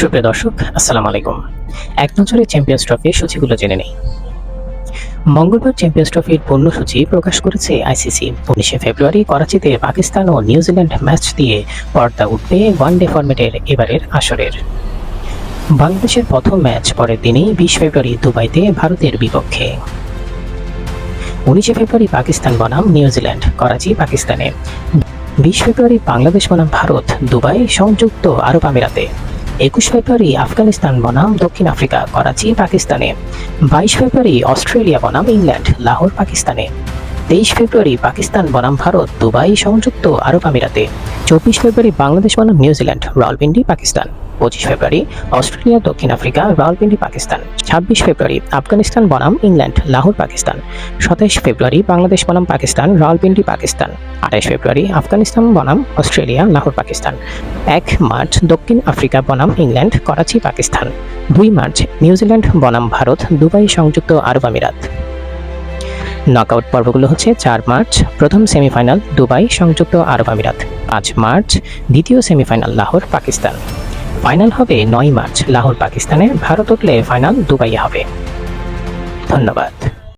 সুপ্রিয় দর্শক, আসসালামু আলাইকুম। এক নজরে চ্যাম্পিয়ন্স ট্রফির সূচিগুলো জেনে নেই। মঙ্গলবার চ্যাম্পিয়ন্স ট্রফির পূর্ণ সূচি প্রকাশ করেছে আইসিসি উনিশে ফেব্রুয়ারি করাচিতে পাকিস্তান ও নিউজিল্যান্ড ম্যাচ দিয়ে পর্দা উঠবে ওয়ানডে ফরম্যাটের এবারের আসরের। বাংলাদেশের প্রথম ম্যাচ পরের দিনেই বিশ ফেব্রুয়ারি দুবাইতে ভারতের বিপক্ষে। উনিশে ফেব্রুয়ারি পাকিস্তান বনাম নিউজিল্যান্ড, করাচি পাকিস্তানে। বিশ ফেব্রুয়ারি বাংলাদেশ বনাম ভারত, দুবাই সংযুক্ত আরব আমিরাতে। একুশ ফেব্রুয়ারি আফগানিস্তান বনাম, দক্ষিণ আফ্রিকা, করাচি, পাকিস্তানে। বাইশ ফেব্রুয়ারি অস্ট্রেলিয়া বনাম, ইংল্যান্ড, লাহোর, পাকিস্তানে। তেইশ ফেব্রুয়ারি পাকিস্তান বনাম, ভারত, দুবাই, সংযুক্ত আরব আমিরাতে। চব্বিশ ফেব্রুয়ারি বাংলাদেশ বনাম, নিউজিল্যান্ড, রাওয়ালপিন্ডি, পাকিস্তান। পঁচিশ ফেব্রুয়ারি, অস্ট্রেলিয়া, দক্ষিণ আফ্রিকা রাওয়ালপিন্ডি পাকিস্তান। ছাব্বিশ ফেব্রুয়ারি, আফগানিস্তান, বনাম, ইংল্যান্ড, লাহোর, পাকিস্তান। সাতাইশ ফেব্রুয়ারি, বাংলাদেশ, বনাম, পাকিস্তান রাওয়ালপিন্ডি পাকিস্তান। আঠাইশ ফেব্রুয়ারি, আফগানিস্তান, বনাম, অস্ট্রেলিয়া, লাহোর, পাকিস্তান। এক মার্চ, দক্ষিণ আফ্রিকা, বনাম, ইংল্যান্ড, করাচি, পাকিস্তান। দুই মার্চ নিউজিল্যান্ড বনাম, ভারত, দুবাই, সংযুক্ত আরব আমিরাত। নকআউট পর্বগুলো হচ্ছে চার মার্চ, প্রথম সেমিফাইনাল, দুবাই, সংযুক্ত আরব আমিরাত। পাঁচ মার্চ, দ্বিতীয় সেমিফাইনাল, লাহোর, পাকিস্তান। ফাইনাল হবে নয় মার্চ। লাহোর পাকিস্তানে ভারত উঠলে ফাইনাল দুবাইয়ে হবে। ধন্যবাদ।